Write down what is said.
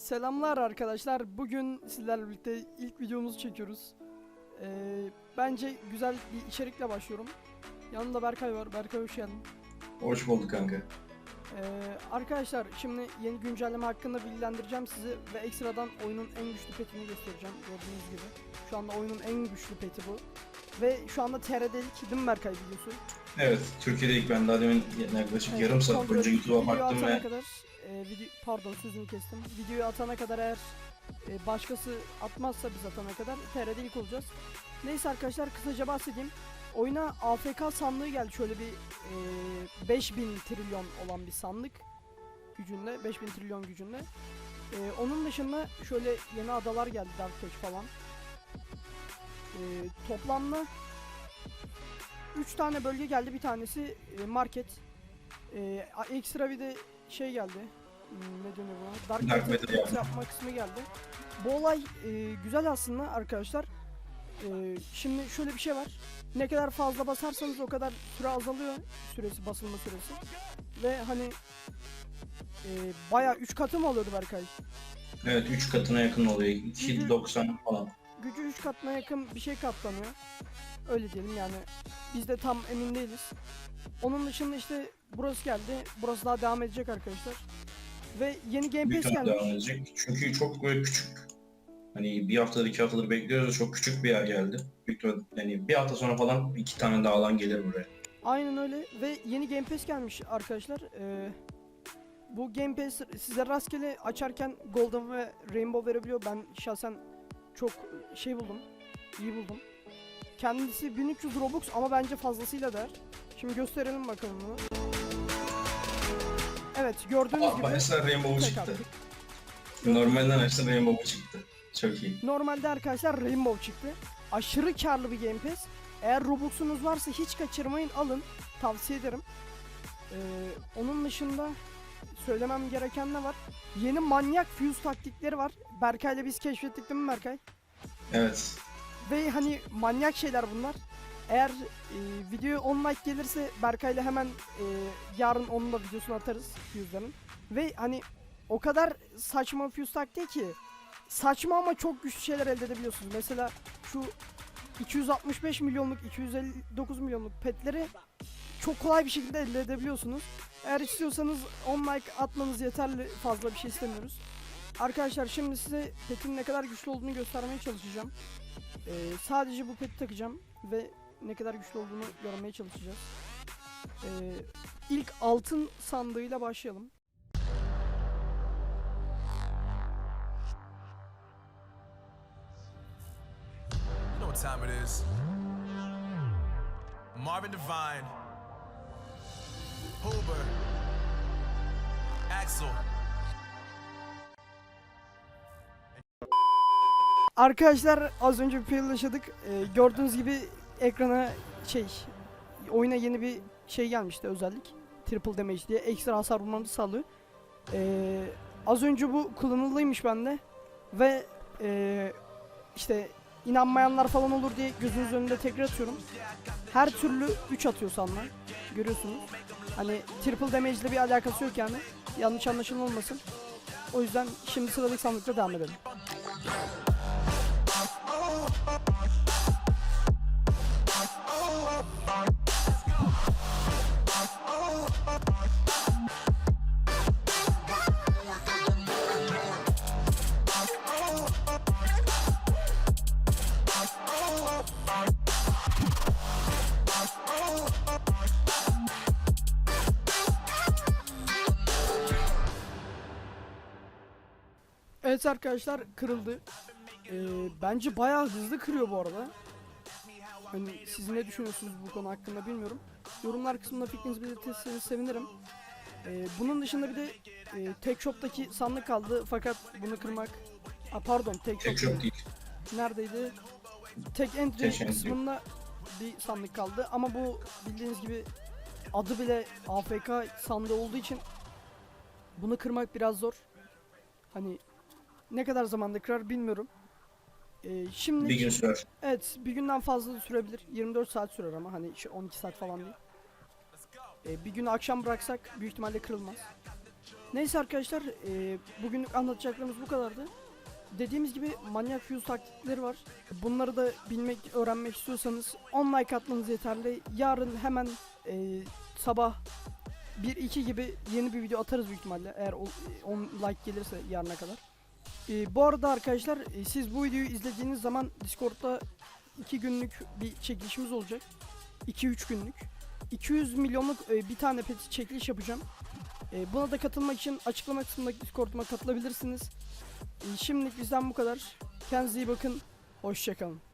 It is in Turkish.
Selamlar arkadaşlar. Bugün sizlerle birlikte ilk videomuzu çekiyoruz. Ee, bence güzel bir içerikle başlıyorum. Yanımda Berkay var. Berkay hoş geldin. Hoş bulduk kanka. Ee, arkadaşlar şimdi yeni güncelleme hakkında bilgilendireceğim sizi ve ekstradan oyunun en güçlü petini göstereceğim gördüğünüz gibi. Şu anda oyunun en güçlü peti bu. Ve şu anda TR'delik değil mi Berkay videosu? Evet, Türkiye'de ilk ben daha demin yaklaşık Evet, yarım saat boyunca YouTube'a baktım ve kadar e, video pardon sözünü kestim. Videoyu atana kadar eğer e, başkası atmazsa biz atana kadar TR'de ilk olacağız. Neyse arkadaşlar kısaca bahsedeyim. Oyuna AFK sandığı geldi şöyle bir e, 5000 trilyon olan bir sandık gücünde 5000 trilyon gücünde. E, onun dışında şöyle yeni adalar geldi Dark Age falan. E, toplamda 3 tane bölge geldi. Bir tanesi e, market. E, ekstra bir de şey geldi. Hmm, Ne dönüyor buna? Dark, Dark X yapma kısmı geldi. Bu olay e, güzel aslında arkadaşlar. E, şimdi şöyle bir şey var. Ne kadar fazla basarsanız o kadar süre azalıyor. Süresi, basılma süresi. Ve hani e, bayağı 3 katı mı oluyordu Berkay? evet 3 katına yakın oluyor. 2.90 falan. gücü 3 katına yakın bir şey katlanıyor. Öyle diyelim yani. Biz de tam emin değiliz. Onun dışında işte burası geldi. Burası daha devam edecek arkadaşlar. Ve yeni Game Pass ihtimalle devam edecek. Çünkü çok böyle küçük. Hani bir haftadır iki haftadır bekliyoruz. Çok küçük bir yer geldi. Yani bir hafta sonra falan iki tane daha alan gelir buraya. Aynen öyle ve yeni Game Pass gelmiş arkadaşlar. Ee, bu Game Pass size rastgele açarken Golden ve Rainbow verebiliyor. Ben şahsen çok şey buldum. iyi buldum. Kendisi 1300 Robux ama bence fazlasıyla değer. Şimdi gösterelim bakalım bunu. Evet gördüğünüz Aa, gibi mesela Rainbow çıktı. Normalden açtım Rainbow çıktı. Çok iyi. Normalde arkadaşlar Rainbow çıktı. Aşırı karlı bir Game Pass. Eğer Robux'unuz varsa hiç kaçırmayın alın. Tavsiye ederim. Ee, onun dışında söylemem gereken ne var? Yeni manyak fuse taktikleri var. Berkay'la biz keşfettik değil mi Berkay? Evet. Ve hani manyak şeyler bunlar. Eğer e, videoya 10 like gelirse Berkay'la hemen e, yarın onun da videosunu atarız fuse'ların. Ve hani o kadar saçma fuse taktiği ki saçma ama çok güçlü şeyler elde edebiliyorsunuz. Mesela şu 265 milyonluk 259 milyonluk petleri çok kolay bir şekilde elde edebiliyorsunuz. Eğer istiyorsanız 10 like atmanız yeterli fazla bir şey istemiyoruz. Arkadaşlar şimdi size petin ne kadar güçlü olduğunu göstermeye çalışacağım. Ee, sadece bu peti takacağım ve ne kadar güçlü olduğunu görmeye çalışacağız. Ee, ilk altın sandığıyla başlayalım. What time it is. Marvin Devine. Huber. Axel. Arkadaşlar az önce bir fail yaşadık. Ee, gördüğünüz gibi ekrana şey oyuna yeni bir şey gelmişti özellik. Triple damage diye ekstra hasar vurmamızı sağlıyor. Ee, az önce bu kullanıldıymış bende ve ee, işte inanmayanlar falan olur diye gözünüz önünde tekrar atıyorum. Her türlü 3 atıyor sanma. Görüyorsunuz. Hani triple damage ile bir alakası yok yani. Yanlış anlaşılma olmasın. O yüzden şimdi sıradaki sandıkla devam edelim. Evet arkadaşlar kırıldı. Ee, bence bayağı hızlı kırıyor bu arada. Hani siz ne düşünüyorsunuz bu konu hakkında bilmiyorum. Yorumlar kısmında fikrinizi belirtirseniz sevinirim. Ee, bunun dışında bir de e, tek shop'taki sandık kaldı fakat bunu kırmak... Aa, pardon tek, Tek shop değil. Neredeydi? Tek entry Tek entry. kısmında bir sandık kaldı ama bu bildiğiniz gibi adı bile AFK sandığı olduğu için bunu kırmak biraz zor. Hani ne kadar zamanda kırar bilmiyorum. Ee, şimdi Bir gün sürer. evet bir günden fazla da sürebilir. 24 saat sürer ama hani şu 12 saat falan değil. Ee, bir gün akşam bıraksak büyük ihtimalle kırılmaz. Neyse arkadaşlar e, bugünlük anlatacaklarımız bu kadardı. Dediğimiz gibi manyak fuse taktikleri var. Bunları da bilmek, öğrenmek istiyorsanız 10 like atmanız yeterli. Yarın hemen e, sabah 1-2 gibi yeni bir video atarız büyük ihtimalle. Eğer o- 10 like gelirse yarına kadar. E, bu arada arkadaşlar e, siz bu videoyu izlediğiniz zaman Discord'da 2 günlük bir çekilişimiz olacak. 2-3 günlük. 200 milyonluk e, bir tane peti çekiliş yapacağım. E, buna da katılmak için açıklama kısmındaki Discord'uma katılabilirsiniz. E, şimdilik bizden bu kadar. Kendinize iyi bakın. Hoşçakalın.